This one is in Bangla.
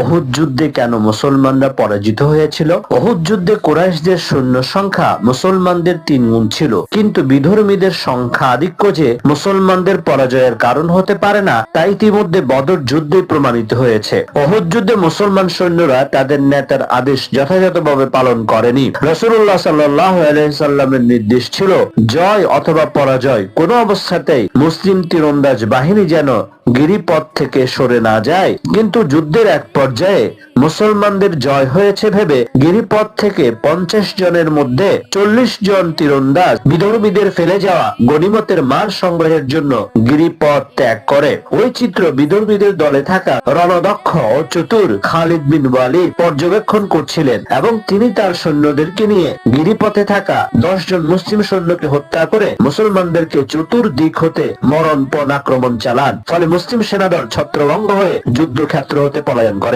অহুদ যুদ্ধে কেন মুসলমানরা পরাজিত হয়েছিল? অহুদ যুদ্ধে কোরাইশদের সৈন্য সংখ্যা মুসলমানদের তিন গুণ ছিল। কিন্তু বিধর্মীদের সংখ্যা আধিক্য যে মুসলমানদের পরাজয়ের কারণ হতে পারে না, তা ইতিমধ্যে বদর যুদ্ধে প্রমাণিত হয়েছে। অহুদ যুদ্ধে মুসলমান সৈন্যরা তাদের নেতার আদেশ যথাযথভাবে পালন করেনি। রসুল্লাহ সাল্লাহ আলহিসাল্লামের নির্দেশ ছিল, জয় অথবা পরাজয় কোনো অবস্থাতেই মুসলিম তীরন্দাজ বাহিনী যেন গিরিপথ থেকে সরে না যায়। কিন্তু যুদ্ধের এক পর্যায়ে মুসলমানদের জয় হয়েছে ভেবে গিরিপথ থেকে পঞ্চাশ জনের মধ্যে চল্লিশ জন তীরন্দাজ বিধর্মীদের ফেলে যাওয়া গনিমতের মাল সংগ্রহের জন্য গিরিপথ ত্যাগ করে। ওই চিত্র বিধর্মীদের দলে থাকা রণদক্ষ ও চতুর খালিদ বিন ওয়ালিদ পর্যবেক্ষণ করছিলেন এবং তিনি তার সৈন্যদেরকে নিয়ে গিরিপথে থাকা দশ জন মুসলিম সৈন্যকে হত্যা করে মুসলমানদেরকে চতুর্দিক হতে মরণ মরণপণ আক্রমণ চালান। ফলে মুসলিম সেনাদল ছত্রভঙ্গ হয়ে যুদ্ধক্ষেত্র হতে পলায়ন করে।